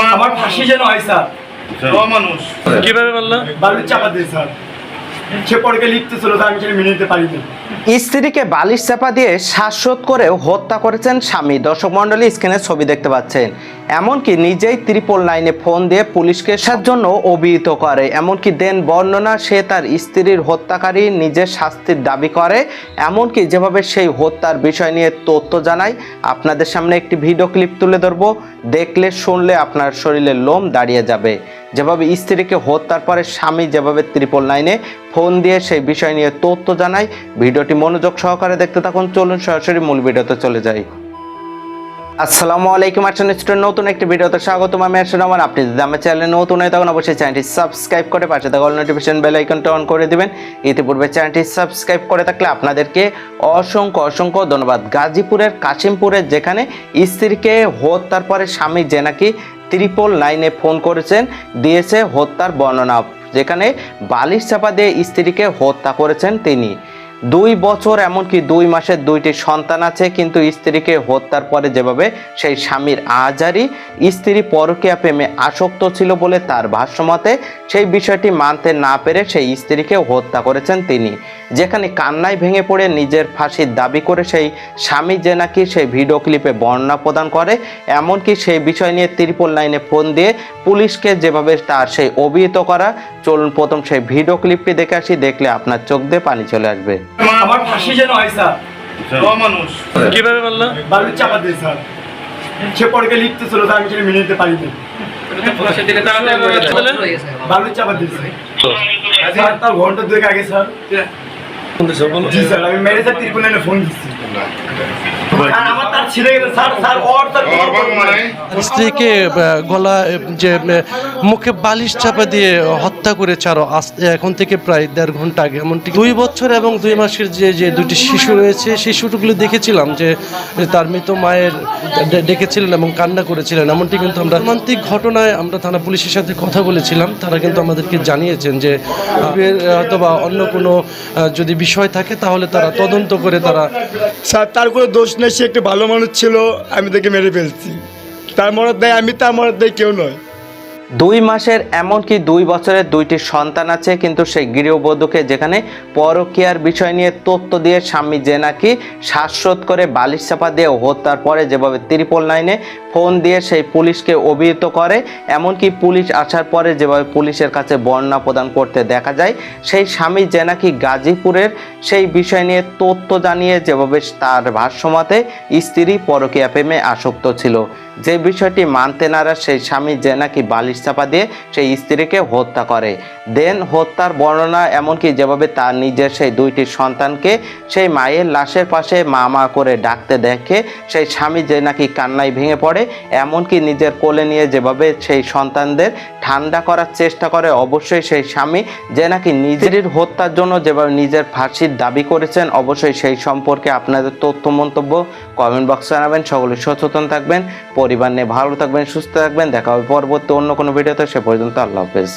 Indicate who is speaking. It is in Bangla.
Speaker 1: আমার ফাঁসি যেন হয় স্যার।
Speaker 2: মানুষ।
Speaker 3: কীভাবে বলল?
Speaker 1: বাড়ির চাপা দিয়ে স্যার। সে পরকে লিখতে ছিল স্যার আমি সেটা মেনে নিতে পারিনি।
Speaker 4: স্ত্রীকে বালিশ চাপা দিয়ে শ্বাসরোধ করেও হত্যা করেছেন স্বামী। দর্শক মন্ডলী স্ক্রিনে ছবি দেখতে পাচ্ছেন। এমনকি নিজেই ত্রিপল লাইনে ফোন দিয়ে পুলিশকে সার জন্য অভিহিত করে। এমনকি দেন বর্ণনা, সে তার স্ত্রীর হত্যাকারী নিজের শাস্তির দাবি করে। এমনকি যেভাবে সেই হত্যার বিষয় নিয়ে তথ্য জানায়, আপনাদের সামনে একটি ভিডিও ক্লিপ তুলে ধরবো। দেখলে, শুনলে আপনার শরীরের লোম দাঁড়িয়ে যাবে। যেভাবে স্ত্রীকে হত্যার পরে স্বামী যেভাবে ত্রিপল লাইনে ফোন দিয়ে সেই বিষয় নিয়ে তথ্য জানায়, ভিডিওটি মনোযোগ সহকারে দেখতে থাকুন। চলুন সরাসরি মূল ভিডিওতে চলে যাই। আসসালামু আলাইকুম আছেন স্টুডেন্ট নতুন একটি ভিডিওতে স্বাগতম। আমি আসলে আমার আপনি যদি আমার চ্যানেলে নতুন হয় তখন অবশ্যই চ্যানেলটি সাবস্ক্রাইব করে পাশে থাকা নোটিফিকেশন বেল আইকনটা অন করে দিবেন। ইতিপূর্বে চ্যানেলটি সাবস্ক্রাইব করে থাকলে আপনাদেরকে অসংখ্য অসংখ্য ধন্যবাদ। গাজীপুরের কাশিমপুরের যেখানে স্ত্রীকে হত্যার পরে স্বামী যে নাকি ত্রিপল লাইনে ফোন করেছেন, দিয়েছে হত্যার বর্ণনা, যেখানে বালিশ চাপা দিয়ে স্ত্রীকে হত্যা করেছেন তিনি। দুই বছর, এমনকি দুই মাসের দুইটি সন্তান আছে, কিন্তু স্ত্রীকে হত্যার পরে যেভাবে সেই স্বামীর আজারি স্ত্রী পরকীয়া প্রেমে আসক্ত ছিল বলে তার ভাষ্যমতে, সেই বিষয়টি মানতে না পেরে সেই স্ত্রীকে হত্যা করেছেন তিনি। যেখানে কান্নায় ভেঙে পড়ে নিজের ফাঁসির দাবি করে সেই স্বামী যে নাকি সেই ভিডিও ক্লিপে বর্ণনা প্রদান করে, এমনকি সেই বিষয় নিয়ে ত্রিপল লাইনে ফোন দিয়ে পুলিশকে যেভাবে তার সেই অভিহিত করা, চলুন প্রথম সেই ভিডিও ক্লিপটি দেখে আসি, দেখলে আপনার চোখ দিয়ে পানি চলে আসবে।
Speaker 1: আমার ফাঁসি যেন হয় স্যার।
Speaker 2: মানুষ।
Speaker 3: কীভাবে বলল?
Speaker 1: বালুর চাপা দিয়ে স্যার। সে পরকে লিখতে ছিল আমি সেটা মেনে নিতে পারিনি। বালুর চাপা দিয়েছে স্যার। তার ঘণ্টা দুয়েক আগে স্যার। জি স্যার আমি মেরে স্যার ত্রিপুল ফোন দিচ্ছি। আমার
Speaker 2: মানে?
Speaker 5: স্ত্রীকে গলা যে মুখে বালিশ চাপা দিয়ে হত্যা করেছে আরও এখন থেকে প্রায় দেড় ঘণ্টা আগে। এমনটি দুই বছর এবং দুই মাসের যে যে দুটি শিশু রয়েছে সেই শিশুগুলো দেখেছিলাম যে তার মৃত মায়ের ডে- ডেকেছিলেন এবং কান্না করেছিলেন। এমনটি কিন্তু আমরা রোমান্তিক ঘটনায় আমরা থানা পুলিশের সাথে কথা বলেছিলাম। তারা কিন্তু আমাদেরকে জানিয়েছেন যে অথবা অন্য কোনো যদি বিষয় থাকে তাহলে তারা তদন্ত করে তারা
Speaker 6: স্যার তার কোনো দোষ নেই সে একটি ভালো মানুষ ছিল, আমি তাকে মেরে ফেলছি। তার মরদ দেয় আমি, তার মরদ দেয় কেউ নয়।
Speaker 4: দুই মাসের এমনকি দুই বছরের দুইটি সন্তান আছে, কিন্তু সেই গৃহবধূকে যেখানে পরকীয়ার বিষয় নিয়ে তথ্য দিয়ে স্বামী যে নাকি শ্বাসরোধ করে বালিশ চাপা দিয়ে হত্যার পরে যেভাবে ত্রিপল লাইনে ফোন দিয়ে সেই পুলিশকে অভিহিত করে, এমনকি পুলিশ আসার পরে যেভাবে পুলিশের কাছে বর্ণনা প্রদান করতে দেখা যায়, সেই স্বামী যে নাকি গাজীপুরের সেই বিষয় নিয়ে তথ্য জানিয়ে যেভাবে তার ভাষ্যমতে স্ত্রী পরকীয়া প্রেমে আসক্ত ছিল। যে বিষয়টি মানতে নারা সেই স্বামী যে নাকি বালিশ চাপা দিয়ে সেই স্ত্রীকে হত্যা করে। দেন হত্যার বর্ণনা এমনকি যেভাবে তার নিজের সেই দুইটি সন্তানকে সেই মায়ের লাশের পাশে মা মা করে ডাকতে দেখে সেই স্বামী যে নাকি কান্নায় ভেঙে পড়ে, এমনকি নিজের কোলে নিয়ে যেভাবে সেই সন্তানদের ঠান্ডা করার চেষ্টা করে অবশ্যই সেই স্বামী যে নাকি নিজের হত্যার জন্য যেভাবে নিজের ফাঁসির দাবি করেছেন, অবশ্যই সেই সম্পর্কে আপনাদের তথ্য মন্তব্য কমেন্ট বক্সে জানাবেন। সকলে সচেতন থাকবেন, পরিবার নিয়ে ভালো থাকবেন, সুস্থ থাকবেন। দেখা হবে পরবর্তী অন্য কোনো ভিডিওতে সে পর্যন্ত আল্লাহ হাফেজ।